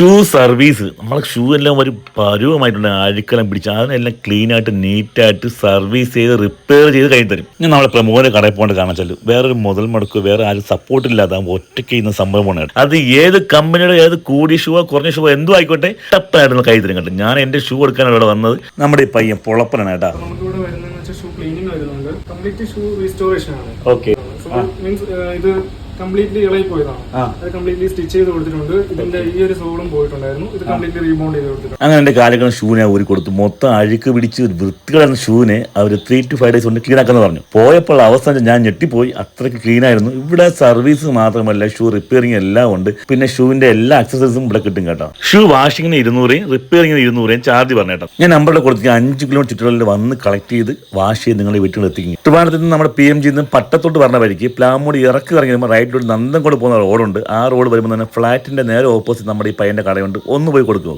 Shoe service. നമ്മൾ shoe എല്ലാം ഒരു പരുവമായിട്ടുണ്ട്. അഴുക്കെല്ലാം പിടിച്ച് അതിനെല്ലാം ക്ലീൻ ആയിട്ട് നീറ്റായിട്ട് സർവീസ് ചെയ്ത് റിപ്പയർ ചെയ്ത് കഴിഞ്ഞ് തരും. ഇനി നമ്മളെ പ്രമോദ കടയിൽ പോകേണ്ട കാണാൻ വെച്ചാൽ വേറൊരു മുതൽ മുടക്ക് വേറെ ആരും സപ്പോർട്ട് ഇല്ലാതെ ഒറ്റയ്ക്ക് ചെയ്യുന്ന സംഭവമാണ്. അത് ഏത് കമ്പനിയുടെ ഏത് കൂടിയ ഷൂവോ കുറഞ്ഞ ഷൂവോ എന്തോ ആയിക്കോട്ടെ ടപ്പായിരുന്നു കൈ തരും കേട്ടോ. ഞാൻ എന്റെ ഷൂ എടുക്കാനാണ് ഇവിടെ വന്നത്. നമ്മുടെ ഈ പയ്യൻ പൊളപ്പനാണ് കേട്ടോ. ഷൂ ക്ലീനിങ് വരുന്നുണ്ട്. കംപ്ലീറ്റ് ഷൂ റീസ്റ്റോറേഷൻ ആണ്. ഓക്കെ മീൻസ് ഇത് കംപ്ലീറ്റ്ലി ഇളകി പോയതാണ്. അത് കംപ്ലീറ്റ്ലി സ്റ്റിച്ച് ചെയ്ത് കൊടുത്തിട്ടുണ്ട്. ഇതിന്റെ ഈ ഒരു സോളും പോയിട്ടുണ്ടായിരുന്നു. ഇത് കംപ്ലീറ്റ്ലി റീബൗണ്ട് ചെയ്ത് കൊടുത്തിട്ടുണ്ട്. അങ്ങനെ എന്റെ കാലുകളും ഷൂവിനെ ഊരി കൊടുത്തു. മൊത്തം അഴുക്ക് പിടിച്ച് ഒരു വൃത്തികളായിരുന്ന ഷൂവിനെ അവർ ത്രീ ടു ഫൈവ് ഡേയ്സ് കൊണ്ട് ക്ലീൻ ആക്കാന്ന് പറഞ്ഞു. പോയപ്പോൾ അവസാനം ഞാൻ ഞെട്ടിപ്പോയി. അത്രയ്ക്ക് ക്ലീൻ ആയിരുന്നു. ഇവിടെ സർവീസ് മാത്രമല്ല ഷൂ റിപ്പയറിംഗ് എല്ലാം ഉണ്ട്. പിന്നെ ഷൂവിന്റെ എല്ലാ അക്സസറീസും ഇവിടെ കിട്ടും കേട്ടോ. ഷൂ വാഷിങ്ങിന് ഇരുന്നൂറേയും റിപ്പയറിങ്ങിന് ഇരുന്നൂറേയും ചാർജ് പറഞ്ഞു കേട്ടോ. ഞാൻ നമ്പറിൽ കൊടുത്ത് അഞ്ച് കിലോമീറ്റർ ചുറ്റുകളിൽ വന്ന് കളക്ട് ചെയ്ത് വാഷ് ചെയ്ത് നിങ്ങളുടെ വീട്ടിൽ എത്തിക്കും ട്രിവാൻഡ്രത്ത് നിന്ന് നമ്മുടെ പി എം ജിന്ന് പട്ടത്തോട്ട് പറഞ്ഞ വഴിക്ക് പ്ലാമോട് ഇറക്കി ഇറങ്ങി വരുമ്പോൾ റൈറ്റിലോട്ട് നന്ദം കൊണ്ട് പോകുന്ന റോഡുണ്ട്. ആ റോഡ് വരുമ്പോൾ തന്നെ ഫ്ലാറ്റിന്റെ നേരെ ഓപ്പോസിറ്റ് നമ്മുടെ ഈ പയ്യന്റെ കടയുണ്ട്. ഒന്ന് പോയി കൊടുക്കുമോ